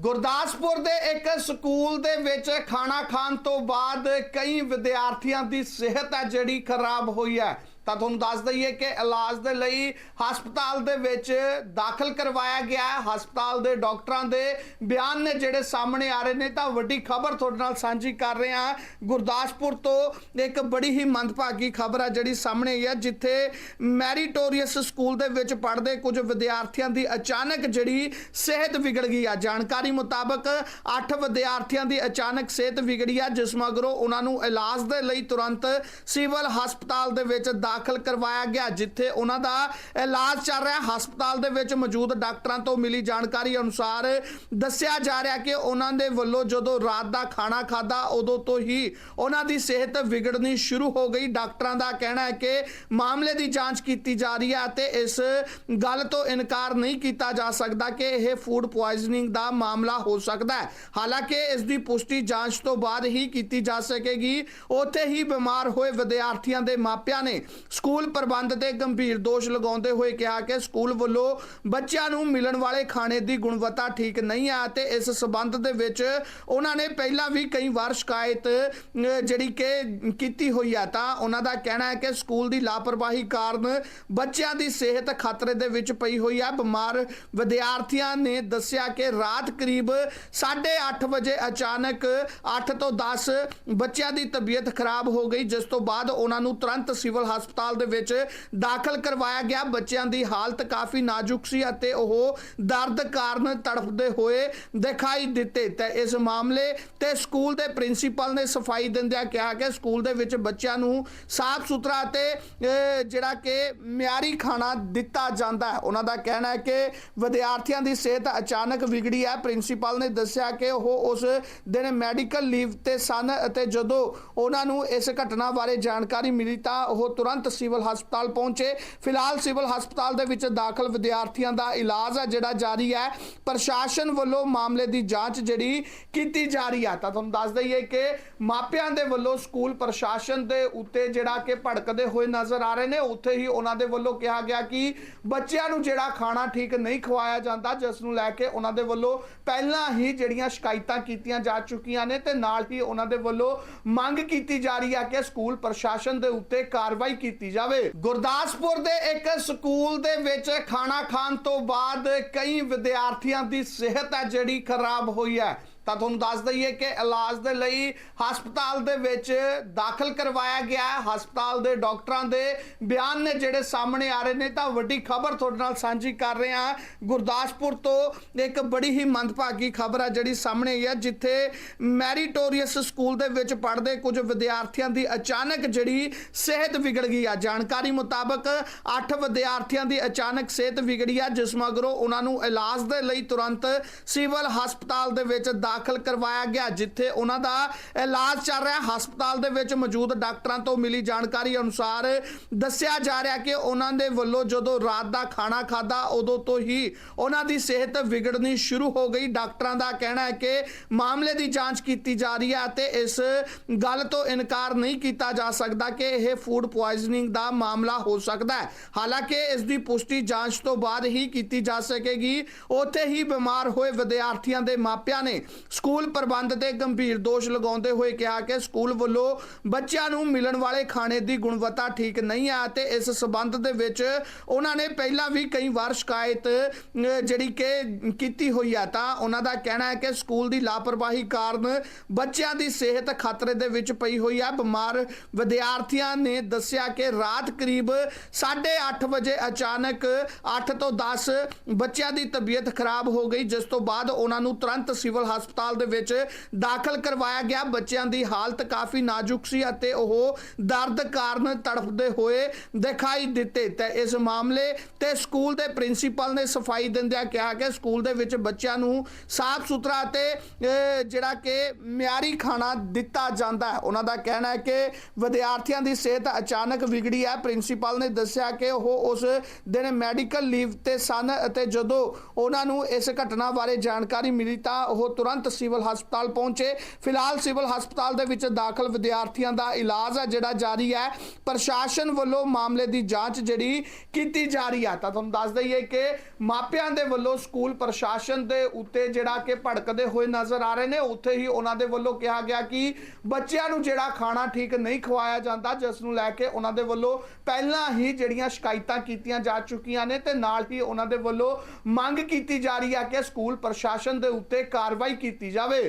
ਗੁਰਦਾਸਪੁਰ ਦੇ ਇੱਕ ਸਕੂਲ ਦੇ ਵਿੱਚ ਖਾਣਾ ਖਾਣ ਤੋਂ ਬਾਅਦ ਕਈ ਵਿਦਿਆਰਥੀਆਂ ਦੀ ਸਿਹਤ ਹੈ ਜਿਹੜੀ ਖਰਾਬ ਹੋਈ ਹੈ। ਤਾਂ ਤੁਹਾਨੂੰ ਦੱਸ ਦਈਏ ਕਿ ਇਲਾਜ ਦੇ ਲਈ ਹਸਪਤਾਲ ਦੇ ਵਿੱਚ ਦਾਖਲ ਕਰਵਾਇਆ ਗਿਆ ਹੈ। ਹਸਪਤਾਲ ਦੇ ਡਾਕਟਰਾਂ ਦੇ ਬਿਆਨ ਨੇ ਜਿਹੜੇ ਸਾਹਮਣੇ ਆ ਰਹੇ ਨੇ, ਤਾਂ ਵੱਡੀ ਖਬਰ ਤੁਹਾਡੇ ਨਾਲ ਸਾਂਝੀ ਕਰ ਰਹੇ ਹਾਂ। ਗੁਰਦਾਸਪੁਰ ਤੋਂ ਇੱਕ ਬੜੀ ਹੀ ਮੰਦਭਾਗੀ ਖਬਰ ਆ ਜਿਹੜੀ ਸਾਹਮਣੇ ਆਈ ਹੈ ਜਿੱਥੇ ਮੈਰੀਟੋਰੀਅਸ ਸਕੂਲ ਦੇ ਵਿੱਚ ਪੜ੍ਹਦੇ ਕੁਝ ਵਿਦਿਆਰਥੀਆਂ ਦੀ ਅਚਾਨਕ ਜਿਹੜੀ ਸਿਹਤ ਵਿਗੜ ਗਈ ਆ। ਜਾਣਕਾਰੀ ਮੁਤਾਬਕ 8 ਵਿਦਿਆਰਥੀਆਂ ਦੀ ਅਚਾਨਕ ਸਿਹਤ ਵਿਗੜੀ ਆ, ਜਿਸ ਮਗਰੋਂ ਉਹਨਾਂ ਨੂੰ ਇਲਾਜ ਦੇ ਲਈ ਤੁਰੰਤ ਸਿਵਲ ਹਸਪਤਾਲ ਦੇ ਵਿੱਚ ਦਾਖਲ ਕਰਵਾਇਆ ਗਿਆ, ਜਿੱਥੇ ਉਹਨਾਂ ਦਾ ਇਲਾਜ ਚੱਲ ਰਿਹਾ। ਹਸਪਤਾਲ ਦੇ ਵਿੱਚ ਮੌਜੂਦ ਡਾਕਟਰਾਂ ਤੋਂ ਮਿਲੀ ਜਾਣਕਾਰੀ ਅਨੁਸਾਰ ਦੱਸਿਆ ਜਾ ਰਿਹਾ ਕਿ ਉਹਨਾਂ ਦੇ ਵੱਲੋਂ ਜਦੋਂ ਰਾਤ ਦਾ ਖਾਣਾ ਖਾਦਾ ਉਦੋਂ ਤੋਂ ਹੀ ਉਹਨਾਂ ਦੀ ਸਿਹਤ ਵਿਗੜਨੀ ਸ਼ੁਰੂ ਹੋ ਗਈ। ਡਾਕਟਰਾਂ ਦਾ ਕਹਿਣਾ ਹੈ ਕਿ ਮਾਮਲੇ ਦੀ ਜਾਂਚ ਕੀਤੀ ਜਾ ਰਹੀ ਹੈ ਅਤੇ ਇਸ ਗੱਲ ਤੋਂ ਇਨਕਾਰ ਨਹੀਂ ਕੀਤਾ ਜਾ ਸਕਦਾ ਕਿ ਇਹ ਫੂਡ ਪੁਆਇਜ਼ਨਿੰਗ ਦਾ ਮਾਮਲਾ ਹੋ ਸਕਦਾ ਹੈ। ਹਾਲਾਂਕਿ ਇਸ ਦੀ ਪੁਸ਼ਟੀ ਜਾਂਚ ਤੋਂ ਬਾਅਦ ਹੀ ਕੀਤੀ ਜਾ ਸਕੇਗੀ। ਉੱਥੇ ਹੀ ਬਿਮਾਰ ਹੋਏ ਵਿਦਿਆਰਥੀਆਂ ਦੇ ਮਾਪਿਆਂ ਨੇ ਸਕੂਲ ਪ੍ਰਬੰਧ ਤੇ ਗੰਭੀਰ ਦੋਸ਼ ਲਗਾਉਂਦੇ ਹੋਏ ਕਿਹਾ ਕਿ ਸਕੂਲ ਵੱਲੋਂ ਬੱਚਿਆਂ ਨੂੰ ਮਿਲਣ ਵਾਲੇ ਖਾਣੇ ਦੀ ਗੁਣਵੱਤਾ ਠੀਕ ਨਹੀਂ ਹੈ ਤੇ ਇਸ ਸਬੰਧ ਦੇ ਵਿੱਚ ਉਹਨਾਂ ਨੇ ਪਹਿਲਾਂ ਵੀ ਕਈ ਵਾਰ ਸ਼ਿਕਾਇਤ ਜਿਹੜੀ ਕਿ ਕੀਤੀ ਹੋਈ ਹੈ ਤਾਂ ਉਹਨਾਂ ਦਾ ਕਹਿਣਾ ਹੈ ਕਿ ਸਕੂਲ ਦੀ ਲਾਪਰਵਾਹੀ ਕਾਰਨ ਬੱਚਿਆਂ ਦੀ ਸਿਹਤ ਖਤਰੇ ਦੇ ਵਿੱਚ ਪਈ ਹੋਈ ਹੈ ਬਿਮਾਰ ਵਿਦਿਆਰਥੀਆਂ ਨੇ ਦੱਸਿਆ ਕਿ ਰਾਤ ਕਰੀਬ 8:30 ਵਜੇ ਅਚਾਨਕ 8 ਤੋਂ 10 ਬੱਚਿਆਂ ਦੀ ਤਬੀਅਤ ਖਰਾਬ ਹੋ ਗਈ, ਜਿਸ ਤੋਂ ਬਾਅਦ ਉਹਨਾਂ ਨੂੰ ਤੁਰੰਤ ਸਿਵਲ ਹਸਪਤਾਲ ਹਸਪਤਾਲ ਦੇ ਵਿੱਚ ਦਾਖਲ ਕਰਵਾਇਆ ਗਿਆ। ਬੱਚਿਆਂ ਦੀ ਹਾਲਤ ਕਾਫੀ ਨਾਜ਼ੁਕ ਸੀ ਅਤੇ ਉਹ ਦਰਦ ਕਾਰਨ ਤੜਫਦੇ ਹੋਏ ਦਿਖਾਈ ਦਿੱਤੇ। ਤੇ ਇਸ ਮਾਮਲੇ ਤੇ ਸਕੂਲ ਦੇ ਪ੍ਰਿੰਸੀਪਲ ਨੇ ਸਫ਼ਾਈ ਦਿੰਦਿਆਂ ਕਿਹਾ ਕਿ ਸਕੂਲ ਦੇ ਵਿੱਚ ਬੱਚਿਆਂ ਨੂੰ ਸਾਫ਼ ਸੁਥਰਾ ਤੇ ਜਿਹੜਾ ਕਿ ਮਿਆਰੀ ਖਾਣਾ ਦਿੱਤਾ ਜਾਂਦਾ ਹੈ। ਉਹਨਾਂ ਦਾ ਕਹਿਣਾ ਹੈ ਕਿ ਵਿਦਿਆਰਥੀਆਂ ਦੀ ਸਿਹਤ ਅਚਾਨਕ ਵਿਗੜੀ ਹੈ। ਪ੍ਰਿੰਸੀਪਲ ਨੇ ਦੱਸਿਆ ਕਿ ਉਹ ਉਸ ਦਿਨ ਮੈਡੀਕਲ ਲੀਵ ਤੇ ਸਨ ਅਤੇ ਜਦੋਂ ਉਹਨਾਂ ਨੂੰ ਇਸ ਘਟਨਾ ਬਾਰੇ ਜਾਣਕਾਰੀ ਮਿਲੀ ਤਾਂ ਉਹ ਤੁਰੰਤ ਸਿਵਲ ਹਸਪਤਾਲ ਪਹੁੰਚੇ। ਫਿਲਹਾਲ ਸਿਵਲ ਹਸਪਤਾਲ ਦੇ ਵਿੱਚ ਦਾਖਲ ਵਿਦਿਆਰਥੀਆਂ ਦਾ ਇਲਾਜ ਹੈ, ਜਿਹੜਾ ਜਾਰੀ ਹੈ। ਪ੍ਰਸ਼ਾਸਨ ਵੱਲੋਂ ਮਾਮਲੇ ਦੀ ਜਾਂਚ ਜਿਹੜੀ ਕੀਤੀ ਜਾ ਰਹੀ ਹੈ, ਤਾਂ ਤੁਹਾਨੂੰ ਦੱਸ ਦਈਏ ਕਿ ਮਾਪਿਆਂ ਦੇ ਵੱਲੋਂ ਸਕੂਲ ਪ੍ਰਸ਼ਾਸਨ ਦੇ ਉੱਤੇ ਜਿਹੜਾ ਕਿ ਭੜਕਦੇ ਹੋਏ ਨਜ਼ਰ ਆ ਰਹੇ ਨੇ। ਉੱਥੇ ਹੀ ਉਹਨਾਂ ਦੇ ਵੱਲੋਂ ਕਿਹਾ ਗਿਆ ਕਿ ਬੱਚਿਆਂ ਨੂੰ ਜਿਹੜਾ ਖਾਣਾ ਠੀਕ ਨਹੀਂ ਖਵਾਇਆ ਜਾਂਦਾ, ਜਿਸ ਨੂੰ ਲੈ ਕੇ ਉਹਨਾਂ ਦੇ ਵੱਲੋਂ ਪਹਿਲਾਂ ਹੀ ਜਿਹੜੀਆਂ ਸ਼ਿਕਾਇਤਾਂ ਕੀਤੀਆਂ ਜਾ ਚੁੱਕੀਆਂ ਨੇ ਤੇ ਨਾਲ ਹੀ ਉਹਨਾਂ ਦੇ ਵੱਲੋਂ ਮੰਗ ਕੀਤੀ ਜਾ ਰਹੀ ਹੈ ਕਿ ਸਕੂਲ ਪ੍ਰਸ਼ਾਸਨ ਦੇ ਉੱਤੇ ਕਾਰਵਾਈ ਕੀਤੀ ਜਾਵੇ। ਗੁਰਦਾਸਪੁਰ ਦੇ ਇੱਕ ਸਕੂਲ ਦੇ ਵਿੱਚ ਖਾਣਾ ਖਾਣ ਤੋਂ ਬਾਅਦ ਕਈ ਵਿਦਿਆਰਥੀਆਂ ਦੀ ਸਿਹਤ ਹੈ ਜਿਹੜੀ ਖਰਾਬ ਹੋਈ ਹੈ। ਤਾਂ ਤੁਹਾਨੂੰ ਦੱਸ ਦਈਏ ਕਿ ਇਲਾਜ ਦੇ ਲਈ ਹਸਪਤਾਲ ਦੇ ਵਿੱਚ ਦਾਖਲ ਕਰਵਾਇਆ ਗਿਆ ਹੈ। ਹਸਪਤਾਲ ਦੇ ਡਾਕਟਰਾਂ ਦੇ ਬਿਆਨ ਨੇ ਜਿਹੜੇ ਸਾਹਮਣੇ ਆ ਰਹੇ ਨੇ, ਤਾਂ ਵੱਡੀ ਖਬਰ ਤੁਹਾਡੇ ਨਾਲ ਸਾਂਝੀ ਕਰ ਰਹੇ ਹਾਂ। ਗੁਰਦਾਸਪੁਰ ਤੋਂ ਇੱਕ ਬੜੀ ਹੀ ਮੰਦਭਾਗੀ ਖਬਰ ਆ ਜਿਹੜੀ ਸਾਹਮਣੇ ਆਈ ਹੈ ਜਿੱਥੇ ਮੈਰੀਟੋਰੀਅਸ ਸਕੂਲ ਦੇ ਵਿੱਚ ਪੜ੍ਹਦੇ ਕੁਝ ਵਿਦਿਆਰਥੀਆਂ ਦੀ ਅਚਾਨਕ ਜਿਹੜੀ ਸਿਹਤ ਵਿਗੜ ਗਈ ਆ। ਜਾਣਕਾਰੀ ਮੁਤਾਬਕ 8 ਵਿਦਿਆਰਥੀਆਂ ਦੀ ਅਚਾਨਕ ਸਿਹਤ ਵਿਗੜੀ ਆ, ਜਿਸ ਮਗਰੋਂ ਉਹਨਾਂ ਨੂੰ ਇਲਾਜ ਦੇ ਲਈ ਤੁਰੰਤ ਸਿਵਲ ਹਸਪਤਾਲ ਦੇ ਵਿੱਚ ਦਾਖਲ ਦਾਖਲ ਕਰਵਾਇਆ ਗਿਆ, ਜਿੱਥੇ ਉਹਨਾਂ ਦਾ ਇਲਾਜ ਚੱਲ ਰਿਹਾ। ਹਸਪਤਾਲ ਦੇ ਵਿੱਚ ਮੌਜੂਦ ਡਾਕਟਰਾਂ ਤੋਂ ਮਿਲੀ ਜਾਣਕਾਰੀ ਅਨੁਸਾਰ ਦੱਸਿਆ ਜਾ ਰਿਹਾ ਕਿ ਉਹਨਾਂ ਦੇ ਵੱਲੋਂ ਜਦੋਂ ਰਾਤ ਦਾ ਖਾਣਾ ਖਾਦਾ ਉਦੋਂ ਤੋਂ ਹੀ ਉਹਨਾਂ ਦੀ ਸਿਹਤ ਵਿਗੜਨੀ ਸ਼ੁਰੂ ਹੋ ਗਈ। ਡਾਕਟਰਾਂ ਦਾ ਕਹਿਣਾ ਹੈ ਕਿ ਮਾਮਲੇ ਦੀ ਜਾਂਚ ਕੀਤੀ ਜਾ ਰਹੀ ਹੈ ਅਤੇ ਇਸ ਗੱਲ ਤੋਂ ਇਨਕਾਰ ਨਹੀਂ ਕੀਤਾ ਜਾ ਸਕਦਾ ਕਿ ਇਹ ਫੂਡ ਪੁਆਇਜ਼ਨਿੰਗ ਦਾ ਮਾਮਲਾ ਹੋ ਸਕਦਾ ਹੈ। ਹਾਲਾਂਕਿ ਇਸ ਦੀ ਪੁਸ਼ਟੀ ਜਾਂਚ ਤੋਂ ਬਾਅਦ ਹੀ ਕੀਤੀ ਜਾ ਸਕੇਗੀ। ਉੱਥੇ ਹੀ ਬਿਮਾਰ ਹੋਏ ਵਿਦਿਆਰਥੀਆਂ ਦੇ ਮਾਪਿਆਂ ਨੇ ਸਕੂਲ ਪ੍ਰਬੰਧ ਤੇ ਗੰਭੀਰ ਦੋਸ਼ ਲਗਾਉਂਦੇ ਹੋਏ ਕਿਹਾ ਕਿ ਸਕੂਲ ਵੱਲੋਂ ਬੱਚਿਆਂ ਨੂੰ ਮਿਲਣ ਵਾਲੇ ਖਾਣੇ ਦੀ ਗੁਣਵੱਤਾ ਠੀਕ ਨਹੀਂ ਹੈ ਤੇ ਇਸ ਸਬੰਧ ਦੇ ਵਿੱਚ ਉਹਨਾਂ ਨੇ ਪਹਿਲਾਂ ਵੀ ਕਈ ਵਾਰ ਸ਼ਿਕਾਇਤ ਜਿਹੜੀ ਕਿ ਕੀਤੀ ਹੋਈ ਹੈ ਤਾਂ ਉਹਨਾਂ ਦਾ ਕਹਿਣਾ ਹੈ ਕਿ ਸਕੂਲ ਦੀ ਲਾਪਰਵਾਹੀ ਕਾਰਨ ਬੱਚਿਆਂ ਦੀ ਸਿਹਤ ਖਤਰੇ ਦੇ ਵਿੱਚ ਪਈ ਹੋਈ ਹੈ ਬਿਮਾਰ ਵਿਦਿਆਰਥੀਆਂ ਨੇ ਦੱਸਿਆ ਕਿ ਰਾਤ ਕਰੀਬ 8:30 ਵਜੇ ਅਚਾਨਕ 8 ਤੋਂ 10 ਬੱਚਿਆਂ ਦੀ ਤਬੀਅਤ ਖਰਾਬ ਹੋ ਗਈ, ਜਿਸ ਤੋਂ ਬਾਅਦ ਉਹਨਾਂ ਨੂੰ ਤੁਰੰਤ ਸਿਵਲ ਹਸਪਤਾਲ ਹਸਪਤਾਲ ਦੇ ਵਿੱਚ ਦਾਖਲ ਕਰਵਾਇਆ ਗਿਆ। ਬੱਚਿਆਂ ਦੀ ਹਾਲਤ ਕਾਫੀ ਨਾਜ਼ੁਕ ਸੀ ਅਤੇ ਉਹ ਦਰਦ ਕਾਰਨ ਤੜਫਦੇ ਹੋਏ ਦਿਖਾਈ ਦਿੱਤੇ। ਤੇ ਇਸ ਮਾਮਲੇ ਤੇ ਸਕੂਲ ਦੇ ਪ੍ਰਿੰਸੀਪਲ ਨੇ ਸਫ਼ਾਈ ਦਿੰਦਿਆਂ ਕਿਹਾ ਕਿ ਸਕੂਲ ਦੇ ਵਿੱਚ ਬੱਚਿਆਂ ਨੂੰ ਸਾਫ਼ ਸੁਥਰਾ ਤੇ ਜਿਹੜਾ ਕਿ ਮਿਆਰੀ ਖਾਣਾ ਦਿੱਤਾ ਜਾਂਦਾ ਹੈ। ਉਹਨਾਂ ਦਾ ਕਹਿਣਾ ਹੈ ਕਿ ਵਿਦਿਆਰਥੀਆਂ ਦੀ ਸਿਹਤ ਅਚਾਨਕ ਵਿਗੜੀ ਹੈ। ਪ੍ਰਿੰਸੀਪਲ ਨੇ ਦੱਸਿਆ ਕਿ ਉਹ ਉਸ ਦਿਨ ਮੈਡੀਕਲ ਲੀਵ ਤੇ ਸਨ ਅਤੇ ਜਦੋਂ ਉਹਨਾਂ ਨੂੰ ਇਸ ਘਟਨਾ ਬਾਰੇ ਜਾਣਕਾਰੀ ਮਿਲੀ ਤਾਂ ਉਹ ਤੁਰੰਤ ਤੁਰੰਤ ਸਿਵਲ ਹਸਪਤਾਲ ਪਹੁੰਚੇ। ਫਿਲਹਾਲ ਸਿਵਲ ਹਸਪਤਾਲ ਦੇ ਵਿੱਚ ਦਾਖਲ ਵਿਦਿਆਰਥੀਆਂ ਦਾ ਇਲਾਜ ਹੈ, ਜਿਹੜਾ ਜਾਰੀ ਹੈ। ਪ੍ਰਸ਼ਾਸਨ ਵੱਲੋਂ ਮਾਮਲੇ ਦੀ ਜਾਂਚ ਜਿਹੜੀ ਕੀਤੀ ਜਾ ਰਹੀ ਹੈ, ਤਾਂ ਤੁਹਾਨੂੰ ਦੱਸ ਦਈਏ ਕਿ ਮਾਪਿਆਂ ਦੇ ਵੱਲੋਂ ਸਕੂਲ ਪ੍ਰਸ਼ਾਸਨ ਦੇ ਉੱਤੇ ਜਿਹੜਾ ਕਿ ਭੜਕਦੇ ਹੋਏ ਨਜ਼ਰ ਆ ਰਹੇ ਨੇ। ਉੱਥੇ ਹੀ ਉਹਨਾਂ ਦੇ ਵੱਲੋਂ ਕਿਹਾ ਗਿਆ ਕਿ ਬੱਚਿਆਂ ਨੂੰ ਜਿਹੜਾ ਖਾਣਾ ਠੀਕ ਨਹੀਂ ਖਵਾਇਆ ਜਾਂਦਾ, ਜਿਸ ਨੂੰ ਲੈ ਕੇ ਉਹਨਾਂ ਦੇ ਵੱਲੋਂ ਪਹਿਲਾਂ ਹੀ ਜਿਹੜੀਆਂ ਸ਼ਿਕਾਇਤਾਂ ਕੀਤੀਆਂ ਜਾ ਚੁੱਕੀਆਂ ਨੇ ਤੇ ਨਾਲ ਹੀ ਉਹਨਾਂ ਦੇ ਵੱਲੋਂ ਮੰਗ ਕੀਤੀ ਜਾ ਰਹੀ ਹੈ ਕਿ ਸਕੂਲ ਪ੍ਰਸ਼ਾਸਨ ਦੇ ਉੱਤੇ ਕਾਰਵਾਈ ਕੀਤੀ ਜਾਵੇ